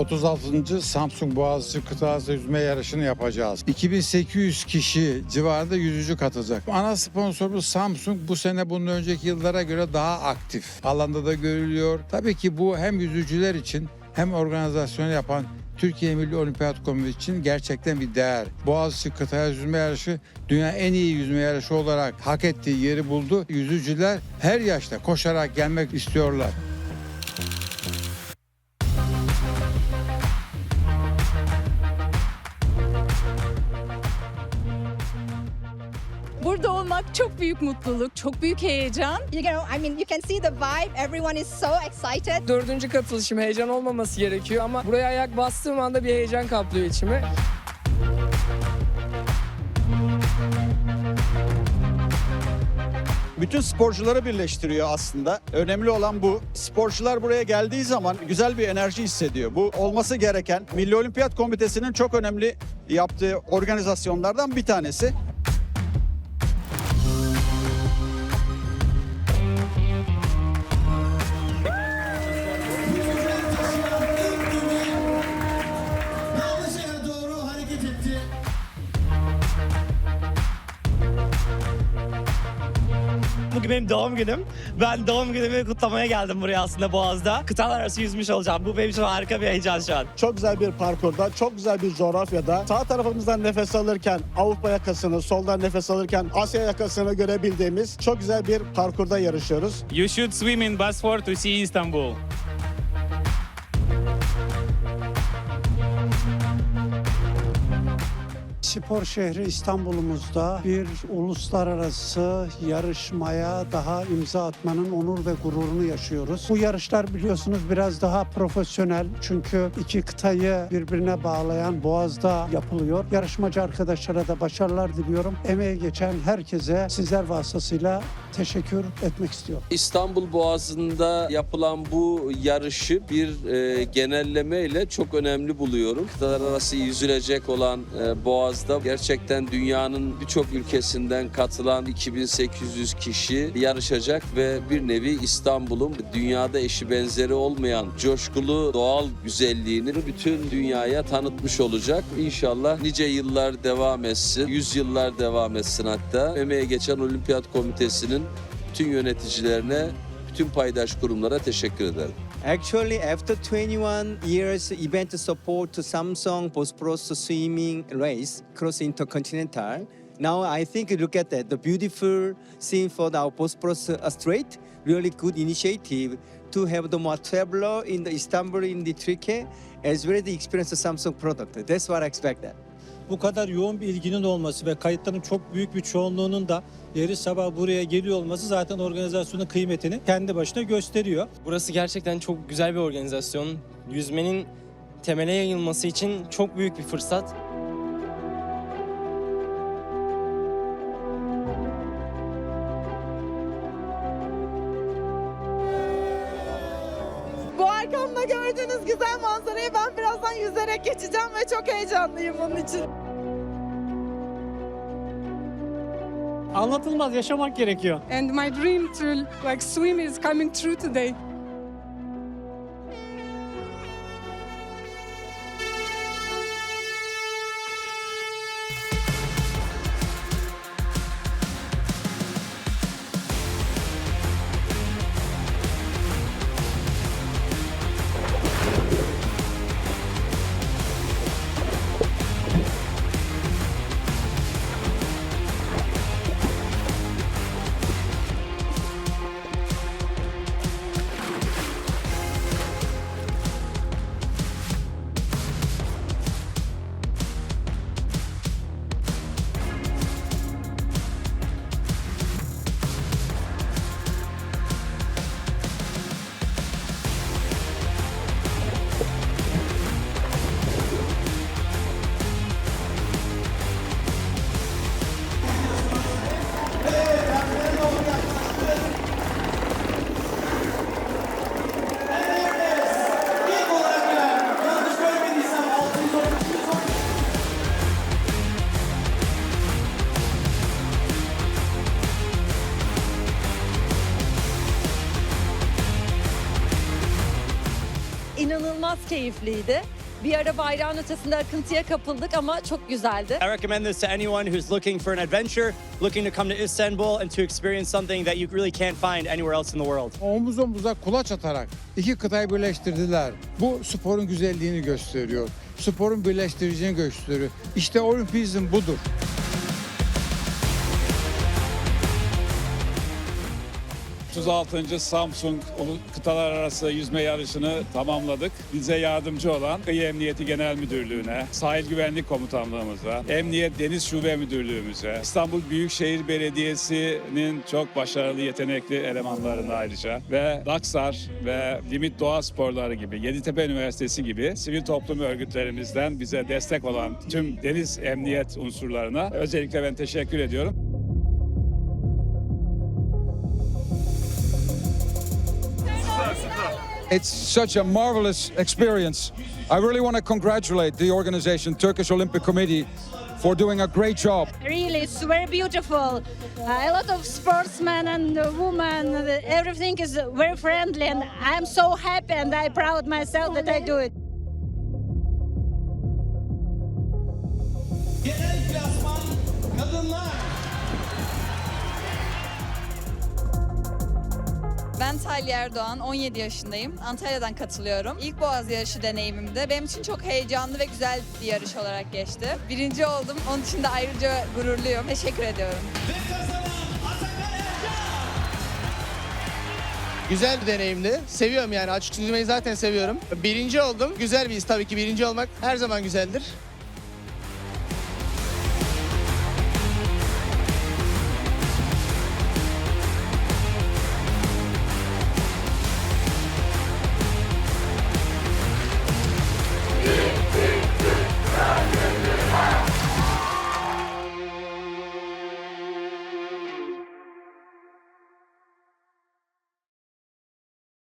36. Samsung Boğaziçi Kıtası Yüzme Yarışı'nı yapacağız. 2800 kişi civarında yüzücü katılacak. Ana sponsorumuz Samsung bu sene bunun önceki yıllara göre daha aktif. Alanda da görülüyor. Tabii ki bu hem yüzücüler için hem organizasyonu yapan Türkiye Milli Olimpiyat Komitesi için gerçekten bir değer. Boğaziçi Kıtaya Yüzme Yarışı dünya en iyi yüzme yarışı olarak hak ettiği yeri buldu. Yüzücüler her yaşta koşarak gelmek istiyorlar. Olmak çok büyük mutluluk, çok büyük heyecan. You know, I mean, you can see the vibe. Everyone is so excited. Dördüncü katılışım heyecan olmaması gerekiyor ama buraya ayak bastığım anda bir heyecan kaplıyor içimi. bütün sporcuları birleştiriyor aslında. Önemli olan bu. Sporcular buraya geldiği zaman güzel bir enerji hissediyor. Bu olması gereken Milli Olimpiyat Komitesi'nin çok önemli yaptığı organizasyonlardan bir tanesi. Bugün benim doğum günüm. Ben doğum günümü kutlamaya geldim buraya aslında Boğaz'da. Kıtalar arası yüzmüş olacağım. Bu benim için harika bir heyecan şu an. Çok güzel bir parkurda, çok güzel bir coğrafyada sağ tarafımızdan nefes alırken Avrupa yakasını, soldan nefes alırken Asya yakasını görebildiğimiz çok güzel bir parkurda yarışıyoruz. You should swim in Bosphor to see Istanbul. Spor şehri İstanbul'umuzda bir uluslararası yarışmaya daha imza atmanın onur ve gururunu yaşıyoruz. Bu yarışlar biliyorsunuz biraz daha profesyonel çünkü iki kıtayı birbirine bağlayan Boğaz'da yapılıyor. Yarışmacı arkadaşlara da başarılar diliyorum. Emeği geçen herkese sizler vasıtasıyla teşekkür etmek istiyorum. İstanbul Boğazı'nda yapılan bu yarışı bir e, genelleme ile çok önemli buluyorum. Kıtalar arası yüzülecek olan e, Boğaz'da gerçekten dünyanın birçok ülkesinden katılan 2800 kişi yarışacak ve bir nevi İstanbul'un dünyada eşi benzeri olmayan coşkulu doğal güzelliğini bütün dünyaya tanıtmış olacak. İnşallah nice yıllar devam etsin, yüzyıllar devam etsin hatta. Emeğe geçen Olimpiyat Komitesi'nin bütün yöneticilerine, bütün paydaş kurumlara teşekkür ederim. Actually, after 21 years event support to Samsung Bosporus swimming race cross intercontinental, now I think look at that, the beautiful scene for our Bosporus uh, Strait, really good initiative to have the more traveler in the Istanbul, in the Turkey, as well as the experience of Samsung product. That's what I expect that. Bu kadar yoğun bir ilginin olması ve kayıtların çok büyük bir çoğunluğunun da yarış sabah buraya geliyor olması zaten organizasyonun kıymetini kendi başına gösteriyor. Burası gerçekten çok güzel bir organizasyon. Yüzmenin temele yayılması için çok büyük bir fırsat. Gördüğünüz güzel manzarayı ben birazdan yüzerek geçeceğim ve çok heyecanlıyım onun için. Anlatılmaz, yaşamak gerekiyor. And my dream to like swim is coming true today. Keyifliydi. Bir ara bayrağın ötesinde akıntıya kapıldık ama çok güzeldi. I recommend this to anyone who's looking for an adventure, looking to come to Istanbul and to experience something that you really can't find anywhere else in the world. Omuz omuza kulaç atarak iki kıtayı birleştirdiler. Bu sporun güzelliğini gösteriyor. Sporun birleştiricini gösteriyor. İşte olimpizm budur. 36. Samsung Kıtalar Arası Yüzme Yarışı'nı tamamladık. Bize yardımcı olan Kıyı Emniyeti Genel Müdürlüğü'ne, Sahil Güvenlik Komutanlığımıza, Emniyet Deniz Şube Müdürlüğümüze, İstanbul Büyükşehir Belediyesi'nin çok başarılı, yetenekli elemanlarına ayrıca ve Daksar ve Limit Doğa Sporları gibi, Yeditepe Üniversitesi gibi sivil toplum örgütlerimizden bize destek olan tüm deniz emniyet unsurlarına özellikle ben teşekkür ediyorum. It's such a marvelous experience. I really want to congratulate the organization, Turkish Olympic Committee, for doing a great job. Really, it's very beautiful. Uh, a lot of sportsmen and uh, women, uh, everything is very friendly, and I'm so happy and I proud myself that I do it. Ben Talya Erdoğan, 17 yaşındayım. Antalya'dan katılıyorum. İlk Boğaz yarışı deneyimimde benim için çok heyecanlı ve güzel bir yarış olarak geçti. Birinci oldum. Onun için de ayrıca gururluyum. Teşekkür ediyorum. Güzel bir deneyimdi. Seviyorum yani açık yüzmeyi zaten seviyorum. Birinci oldum. Güzel bir his tabii ki birinci olmak her zaman güzeldir.